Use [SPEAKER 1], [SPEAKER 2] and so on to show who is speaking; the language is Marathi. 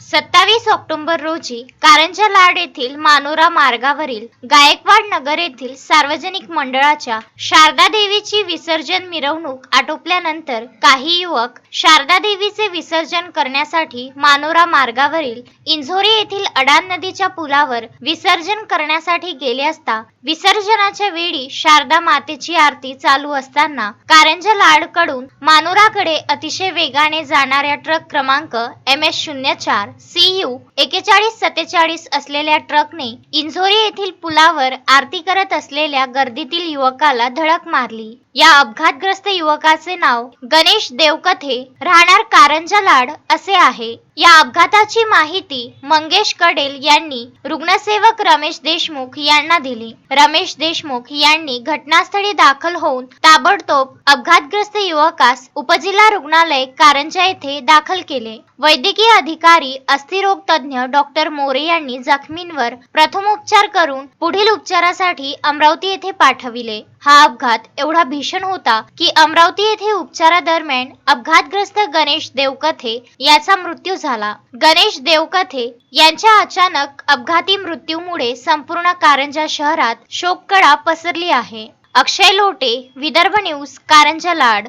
[SPEAKER 1] सत्तावीस ऑक्टोबर रोजी कारंजा लाड येथील मानोरा मार्गावरील गायकवाड नगर येथील सार्वजनिक मंडळाच्या शारदा देवीची विसर्जन मिरवणूक आटोपल्यानंतर काही युवक शारदा देवीचे विसर्जन करण्यासाठी मानोरा मार्गावरील इंझोरी येथील अडान नदीच्या पुलावर विसर्जन करण्यासाठी गेले असता विसर्जनाच्या वेळी शारदा मातेची आरती चालू असताना कारंजा लाडकडून मानोराकडे अतिशय वेगाने जाणाऱ्या ट्रक क्रमांक एम एस शून्य चार सी यू एकेचाळीस सत्तेचाळीस असलेल्या ट्रकने इंझोरी येथील पुलावर आरती करत असलेल्या गर्दीतील युवकाला धडक मारली. या अपघातग्रस्त युवकाचे नाव गणेश देवकथे राहणार कारंजा लाड असे आहे. या अपघाताची माहिती मंगेश कडेल यांनी रुग्णसेवक रमेश देशमुख यांना दिली. रमेश देशमुख यांनी घटनास्थळी दाखल होऊन ताबडतोब अपघातग्रस्त युवकास उपजिल्हा रुग्णालय कारंजा येथे दाखल केले. वैद्यकीय अधिकारी अस्थिरोग तज्ज्ञ डॉक्टर मोरे यांनी जखमींवर प्रथमोपचार करून पुढील उपचारासाठी अमरावती येथे पाठविले. हा अपघात एवढा भीषण होता की अमरावती येथे उपचारादरम्यान अपघातग्रस्त गणेश देवकथे याचा मृत्यू झाला. गणेश देवकथे यांच्या अचानक अपघाती मृत्यूमुळे संपूर्ण कारंजा शहरात शोककळा पसरली आहे. अक्षय लोटे विदर्भ न्यूज कारंजा लाड.